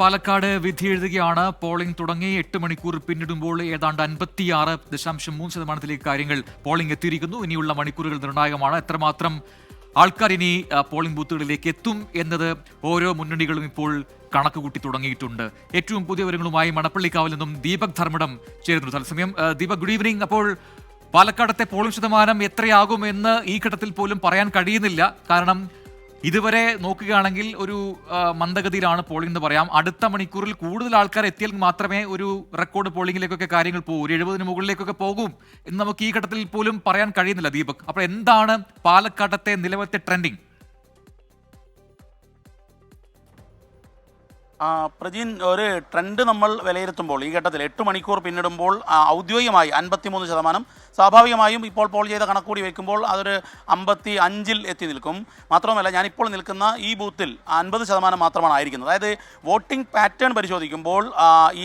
പാലക്കാട് വിധി എഴുതുകയാണ്. പോളിംഗ് തുടങ്ങി. എട്ട് മണിക്കൂർ പിന്നിടുമ്പോൾ ഏതാണ്ട് അൻപത്തിയാറ് ദശാംശം മൂന്ന് ശതമാനത്തിലേക്ക് കാര്യങ്ങൾ പോളിംഗ് എത്തിയിരിക്കുന്നു. ഇനിയുള്ള മണിക്കൂറുകൾ നിർണായകമാണ്. എത്രമാത്രം ആൾക്കാർ ഇനി പോളിംഗ് ബൂത്തുകളിലേക്ക് എത്തും എന്നത് ഓരോ മുന്നണികളും ഇപ്പോൾ കണക്ക് കൂട്ടി തുടങ്ങിയിട്ടുണ്ട്. ഏറ്റവും പുതിയ വിവരങ്ങളുമായി മണപ്പള്ളിക്കാവിൽ നിന്നും ദീപക് ധർമ്മടം ചേരുന്നു. തത്സമയം ദീപക് ഗുഡ് ഈവനിങ് അപ്പോൾ പാലക്കാടത്തെ പോളിംഗ് ശതമാനം എത്രയാകുമെന്ന് ഈ ഘട്ടത്തിൽ പോലും പറയാൻ കഴിയുന്നില്ല. കാരണം ഇതുവരെ നോക്കുകയാണെങ്കിൽ ഒരു മന്ദഗതിയിലാണ് പോളിംഗ് എന്ന് പറയാം. അടുത്ത മണിക്കൂറിൽ കൂടുതൽ ആൾക്കാർ എത്തിയാൽ മാത്രമേ ഒരു റെക്കോർഡ് പോളിംഗിലേക്കൊക്കെ കാര്യങ്ങൾ പോകൂ. ഒരു എഴുപതിന് മുകളിലേക്കൊക്കെ പോകും എന്ന് നമുക്ക് ഈ ഘട്ടത്തിൽ പോലും പറയാൻ കഴിയുന്നില്ല ദീപക്. അപ്പോൾ എന്താണ് പാലക്കാട്ടത്തെ നിലവിലത്തെ ട്രെൻഡിങ് പ്രജിൻ ഒരു ട്രെൻഡ് നമ്മൾ വിലയിരുത്തുമ്പോൾ ഈ ഘട്ടത്തിൽ എട്ട് മണിക്കൂർ പിന്നിടുമ്പോൾ ഔദ്യോഗികമായി അൻപത്തിമൂന്ന് ശതമാനം. സ്വാഭാവികമായും ഇപ്പോൾ പോൾ ചെയ്ത കണക്കൂടി വയ്ക്കുമ്പോൾ അതൊരു അമ്പത്തി അഞ്ചിൽ എത്തി നിൽക്കും. മാത്രമല്ല ഞാനിപ്പോൾ നിൽക്കുന്ന ഈ ബൂത്തിൽ അൻപത് ശതമാനം മാത്രമാണ് ആയിരിക്കുന്നത്. അതായത് വോട്ടിംഗ് പാറ്റേൺ പരിശോധിക്കുമ്പോൾ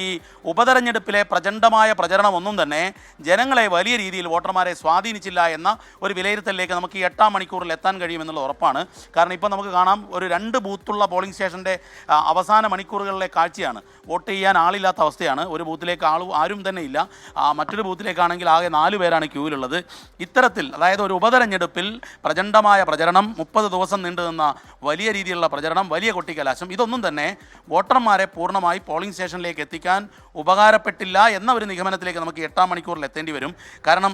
ഈ ഉപതെരഞ്ഞെടുപ്പിലെ പ്രചണ്ഡമായ പ്രചരണം ഒന്നും തന്നെ ജനങ്ങളെ വലിയ രീതിയിൽ വോട്ടർമാരെ സ്വാധീനിച്ചില്ല എന്ന ഒരു വിലയിരുത്തലിലേക്ക് നമുക്ക് ഈ എട്ടാം മണിക്കൂറിൽ എത്താൻ കഴിയുമെന്നുള്ള ഉറപ്പാണ്. കാരണം ഇപ്പോൾ നമുക്ക് കാണാം ഒരു രണ്ട് ബൂത്തുള്ള പോളിംഗ് സ്റ്റേഷന്റെ അവസാന അവസാന മണിക്കൂറുകളിലെ കാഴ്ചയാണ്. വോട്ട് ചെയ്യാൻ ആളില്ലാത്ത അവസ്ഥയാണ്. ഒരു ബൂത്തിലേക്ക് ആൾ ആരും തന്നെ ഇല്ല. മറ്റൊരു ബൂത്തിലേക്കാണെങ്കിൽ ആകെ നാല് പേരാണ് ക്യൂവിലുള്ളത്. ഇത്തരത്തിൽ അതായത് ഒരു ഉപതെരഞ്ഞെടുപ്പിൽ പ്രചണ്ഡമായ പ്രചരണം മുപ്പത് ദിവസം നീണ്ടു നിന്ന വലിയ രീതിയിലുള്ള പ്രചരണം വലിയ കൊട്ടിക്കലാശം ഇതൊന്നും തന്നെ വോട്ടർമാരെ പൂർണമായി പോളിംഗ് സ്റ്റേഷനിലേക്ക് എത്തിക്കാൻ ഉപകാരപ്പെട്ടില്ല എന്ന ഒരു നിഗമനത്തിലേക്ക് നമുക്ക് എട്ടാം മണിക്കൂറിൽ എത്തേണ്ടി വരും. കാരണം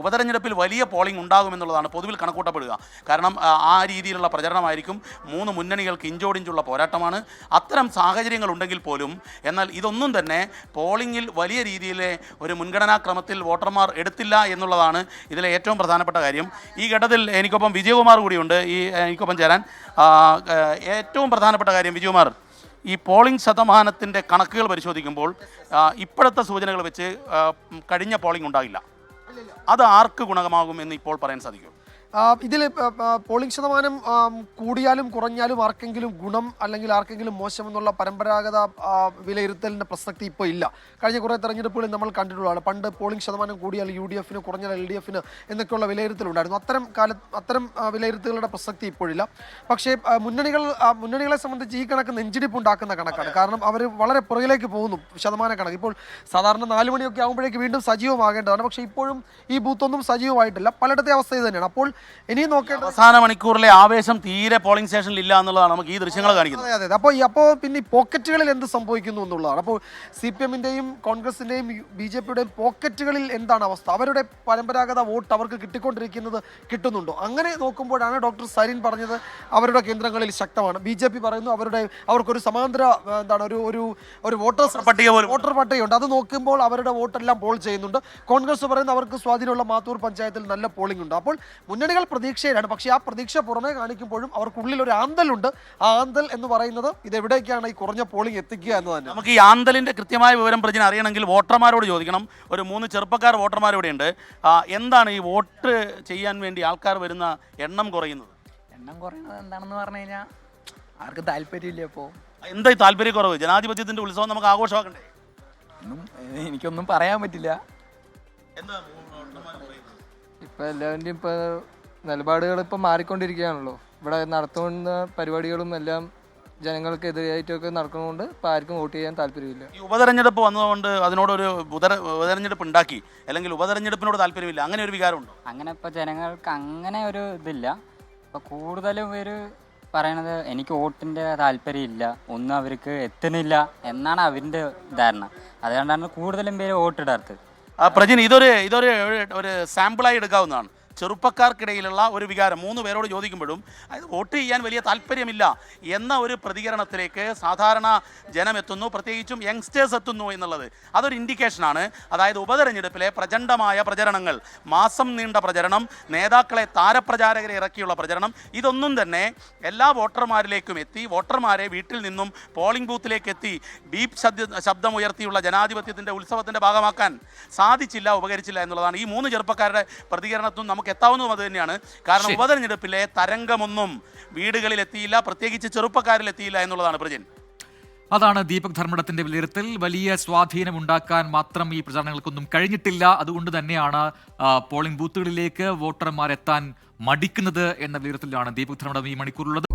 ഉപതെരഞ്ഞെടുപ്പിൽ വലിയ പോളിംഗ് ഉണ്ടാകുമെന്നുള്ളതാണ് പൊതുവിൽ കണക്കൂട്ടപ്പെടുക. കാരണം ആ രീതിയിലുള്ള പ്രചരണമായിരിക്കും. മൂന്ന് മുന്നണികൾക്ക് ഇഞ്ചോടിഞ്ചുള്ള പോരാട്ടമാണ്. അത്തരം സാഹചര്യങ്ങൾ ഉണ്ടെങ്കിൽ പോലും എന്നാൽ ഇതൊന്നും തന്നെ പോളിംഗിൽ വലിയ രീതിയിലെ ഒരു മുൻഗണനാക്രമത്തിൽ വോട്ടർമാർ എടുത്തില്ല എന്നുള്ളതാണ് ഇതിലെ ഏറ്റവും പ്രധാനപ്പെട്ട കാര്യം. ഈ ഘട്ടത്തിൽ എനിക്കൊപ്പം വിജയകുമാർ കൂടിയുണ്ട്. ഈ എനിക്കൊപ്പം ചേരാൻ. ഏറ്റവും പ്രധാനപ്പെട്ട കാര്യം വിജയകുമാർ ഈ പോളിംഗ് ശതമാനത്തിന്റെ കണക്കുകൾ പരിശോധിക്കുമ്പോൾ ഇപ്പോഴത്തെ സൂചനകൾ വെച്ച് കഴിഞ്ഞ പോളിംഗ് ഉണ്ടാകില്ല. അത് ആർക്ക് ഗുണകമാകും എന്ന് ഇപ്പോൾ പറയാൻ സാധിക്കും? ഇതിൽ പോളിംഗ് ശതമാനം കൂടിയാലും കുറഞ്ഞാലും ആർക്കെങ്കിലും ഗുണം അല്ലെങ്കിൽ ആർക്കെങ്കിലും മോശം എന്നുള്ള പരമ്പരാഗത വിലയിരുത്തലിന്റെ പ്രസക്തി ഇപ്പോൾ ഇല്ല. കഴിഞ്ഞ കുറേ തെരഞ്ഞെടുപ്പുകളിൽ നമ്മൾ കണ്ടിട്ടുള്ളതാണ്. പണ്ട് പോളിംഗ് ശതമാനം കൂടിയാൽ യു ഡി എഫിന് കുറഞ്ഞാൽ എൽ ഡി എഫിന് എന്നൊക്കെയുള്ള വിലയിരുത്തലുണ്ടായിരുന്നു. അത്തരം കാല അത്തരം വിലയിരുത്തലുകളുടെ പ്രസക്തി ഇപ്പോഴില്ല പക്ഷേ മുന്നണികൾ മുന്നണികളെ സംബന്ധിച്ച് ഈ കണക്ക് നെഞ്ചിടിപ്പ് ഉണ്ടാക്കുന്ന കണക്കാണ്. കാരണം അവർ വളരെ പുറകിലേക്ക് പോകുന്നു ശതമാന കണക്ക്. ഇപ്പോൾ സാധാരണ നാല് മണിയൊക്കെ ആകുമ്പോഴേക്ക് വീണ്ടും സജീവമാകേണ്ടതാണ്. പക്ഷേ ഇപ്പോഴും ഈ ബൂത്തൊന്നും സജീവമായിട്ടില്ല. പലയിടത്തെ അവസ്ഥ ഇത് തന്നെയാണ്. അപ്പോൾ ഇനിയും നോക്കേണ്ട അവസാന മണിക്കൂറിലെ ആവേശം തീരെ പോളിംഗ് സ്റ്റേഷനിൽ ഇല്ല എന്നുള്ളതാണ് നമുക്ക് ഈ ദൃശ്യങ്ങൾ കാണിക്കുന്നത്. അതെ അതെ. അപ്പോൾ അപ്പോൾ പിന്നെ ഈ പോക്കറ്റുകളിൽ എന്ത് സംഭവിക്കുന്നു എന്നുള്ളതാണ്. അപ്പോൾ സി പി എമ്മിന്റെയും കോൺഗ്രസിന്റെയും ബി ജെ പിയുടെയും പോക്കറ്റുകളിൽ എന്താണ് അവസ്ഥ? അവരുടെ പരമ്പരാഗത വോട്ട് അവർക്ക് കിട്ടിക്കൊണ്ടിരിക്കുന്നത് കിട്ടുന്നുണ്ടോ? അങ്ങനെ നോക്കുമ്പോഴാണ് ഡോക്ടർ സരിൻ പറഞ്ഞത് അവരുടെ കേന്ദ്രങ്ങളിൽ ശക്തമാണ്. ബി ജെ പി പറയുന്നു അവരുടെ അവർക്കൊരു സമാന്തര എന്താണ് ഒരു ഒരു ഒരു വോട്ടേഴ്സ് പട്ടിക പോലും. വോട്ടർ പട്ടികയുണ്ട്. അത് നോക്കുമ്പോൾ അവരുടെ വോട്ടെല്ലാം പോൾ ചെയ്യുന്നുണ്ട്. കോൺഗ്രസ് പറയുന്നു അവർക്ക് സ്വാധീനമുള്ള മാത്തൂർ പഞ്ചായത്തിൽ നല്ല പോളിംഗ് ഉണ്ട്. അപ്പോൾ മുന്നണികൾ പ്രതീക്ഷയിലാണ്. പക്ഷേ ആ പ്രതീക്ഷ പുറമേ കാണിക്കുമ്പോഴും അവർക്കുള്ളിൽ ഒരു ആന്തലുണ്ട്. ആ ആന്തൽ എന്ന് പറയുന്നത് ഇത് എവിടേക്കാണ് ഈ കുറഞ്ഞ പോളിംഗ് എത്തിക്കുക എന്ന് തന്നെ. നമുക്ക് ഈ ആന്തലിന്റെ കൃത്യമായ വിവരം പ്രജന അറിയണമെങ്കിൽ വോട്ടർമാരോട് ചോദിക്കണം. ഒരു മൂന്ന് ചെറുപ്പക്കാർ വോട്ടർമാർ ഇവിടെയുണ്ട് എന്താണ് ഈ വോട്ട് ചെയ്യാൻ വേണ്ടി ആൾക്കാർ വരുന്ന എണ്ണം കുറയുന്നത്? എണ്ണം കുറയുന്നത് എന്താണെന്ന് പറഞ്ഞു കഴിഞ്ഞാൽ ആർക്ക് താല്പര്യമില്ല ഇപ്പോൾ എന്താ ഈ താല്പര്യക്കുറവ്? ജനാധിപത്യത്തിന്റെ ഉത്സവം നമുക്ക് ആഘോഷമാക്കണ്ടേ? ഒന്നും എനിക്കൊന്നും പറയാൻ പറ്റില്ല. എന്താ ഇപ്പൊ എല്ലാവരുടെയും ഇപ്പൊ നിലപാടുകൾ ഇപ്പൊ മാറിക്കൊണ്ടിരിക്കുകയാണല്ലോ. ഇവിടെ നടത്തുന്ന പരിപാടികളും എല്ലാം ജനങ്ങൾക്ക് എതിരായിട്ടൊക്കെ നടക്കുന്നതുകൊണ്ട് ഇപ്പൊ ആർക്കും വോട്ട് ചെയ്യാൻ താല്പര്യമില്ല. ഈ ഉപതെരഞ്ഞെടുപ്പ് വന്നതുകൊണ്ട് അതിനോടൊരു ഉപതെര ഉപതെരഞ്ഞെടുപ്പ് ഉണ്ടാക്കി അല്ലെങ്കിൽ ഉപതെരഞ്ഞെടുപ്പിനോട് താല്പര്യമില്ല അങ്ങനെ ഒരു വികാരമുണ്ടോ? അങ്ങനെ ഇപ്പോൾ ജനങ്ങൾക്ക് അങ്ങനെ ഒരു ഇതില്ല. ഇപ്പോൾ കൂടുതലും ഒരു പറയണത് എനിക്ക് വോട്ടിന്റെ താല്പര്യമില്ല ഒന്നും അവർക്ക് എത്തുന്നില്ല എന്നാണ് അവരുടെ ധാരണ. അതുകൊണ്ടാണ് കൂടുതലും പേര് വോട്ടിടാത്തത്. ആ, പ്രജിൻ ഇതൊരു ഇതൊരു ഒരു- ഒരു സാമ്പിളായി എടുക്കാവുന്നതാണ്. ചെറുപ്പക്കാർക്കിടയിലുള്ള ഒരു വികാരം. മൂന്ന് പേരോട് ചോദിക്കുമ്പോഴും അതായത് വോട്ട് ചെയ്യാൻ വലിയ താല്പര്യമില്ല എന്ന ഒരു പ്രതികരണത്തിലേക്ക് സാധാരണ ജനം എത്തുന്നു പ്രത്യേകിച്ചും യങ്സ്റ്റേഴ്സ് എത്തുന്നു എന്നുള്ളത് അതൊരു ഇൻഡിക്കേഷനാണ് അതായത് ഉപതെരഞ്ഞെടുപ്പിലെ പ്രചണ്ഡമായ പ്രചരണങ്ങൾ മാസം നീണ്ട പ്രചരണം നേതാക്കളെ താരപ്രചാരകരെ ഇറക്കിയുള്ള പ്രചരണം ഇതൊന്നും തന്നെ എല്ലാ വോട്ടർമാരിലേക്കും എത്തി വോട്ടർമാരെ വീട്ടിൽ നിന്നും പോളിംഗ് ബൂത്തിലേക്ക് എത്തി ബീപ് ശബ്ദ ശബ്ദമുയർത്തിയുള്ള ജനാധിപത്യത്തിന്റെ ഉത്സവത്തിന്റെ ഭാഗമാക്കാൻ സാധിച്ചില്ല ഉപകരിച്ചില്ല എന്നുള്ളതാണ്. ഈ മൂന്ന് ചെറുപ്പക്കാരുടെ പ്രതികരണത്തും നമുക്ക് എത്താവുന്നതും അത് തന്നെയാണ്. കാരണം. ഉപതെരഞ്ഞെടുപ്പിലെ തരംഗമൊന്നും വീടുകളിൽ എത്തിയില്ല പ്രത്യേകിച്ച് ചെറുപ്പക്കാരിൽ എത്തിയില്ല എന്നുള്ളതാണ് പ്രജൻ. അതാണ് ദീപക് ധർമ്മടത്തിന്റെ വിലയിരുത്തൽ. വലിയ സ്വാധീനം ഉണ്ടാക്കാൻ മാത്രം ഈ പ്രചാരണങ്ങൾക്കൊന്നും കഴിഞ്ഞിട്ടില്ല. അതുകൊണ്ട് തന്നെയാണ് പോളിംഗ് ബൂത്തുകളിലേക്ക് വോട്ടർമാർ എത്താൻ മടിക്കുന്നത് എന്ന വിലയിരുത്തലാണ് ദീപക് ധർമ്മടം ഈ മണിക്കൂറുള്ളത്